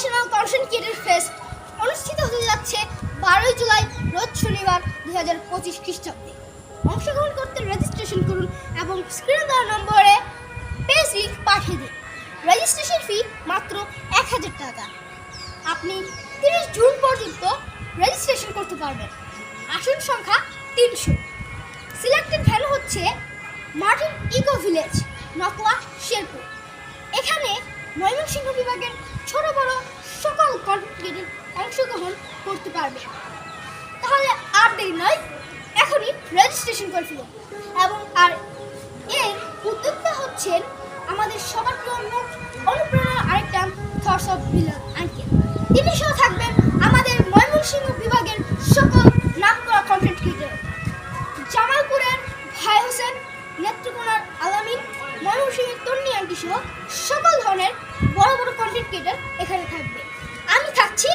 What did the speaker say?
International consent creator fest অনুষ্ঠিত হতে যাচ্ছে বারোই জুলাই রোজ শনিবার দুই হাজার পঁচিশ খ্রিস্টাব্দে। অংশগ্রহণ করতে রেজিস্ট্রেশন করুন এবং স্ক্রিনে দেওয়া নম্বরে পেজ লিঙ্ক পাঠিয়ে দিন। রেজিস্ট্রেশন ফি মাত্র এক হাজার টাকা। আপনি তিরিশ জুন পর্যন্ত রেজিস্ট্রেশন করতে পারবেন। আসন সংখ্যা তিনশো। সিলেক্টেড ভ্যালু হচ্ছে মার্টিন ইকো ভিলেজ নকওয়া শেরপুর। এখানে ময়মনসিংহ বিভাগের ছোট বড় কন্টেন্ট অংশগ্রহণ করতে পারবে। তাহলে আর দেরি নয়, এখনই রেজিস্ট্রেশন করে ফেলুন এবং আর এর উদ্যোক্তা হচ্ছেন আমাদের সবার প্রিয় মুখ অনুপ্রেরণার আরেকটা নাম থটস অফ বিলাল আঙ্কেল তিনি সহ থাকবেন আমাদের ময়মনসিংহ বিভাগের সকল নামকরা কন্টেন্ট ক্রিয়েটর জামালপুরের ভাই হোসেন, নেত্রকোনার আলামিন, ময়মনসিংহের তন্নি আন্টি সহ সকল ধরনের বড় বড় কন্টেন্ট ক্রিয়েটর এখানে থাকবে। আমি থাকছি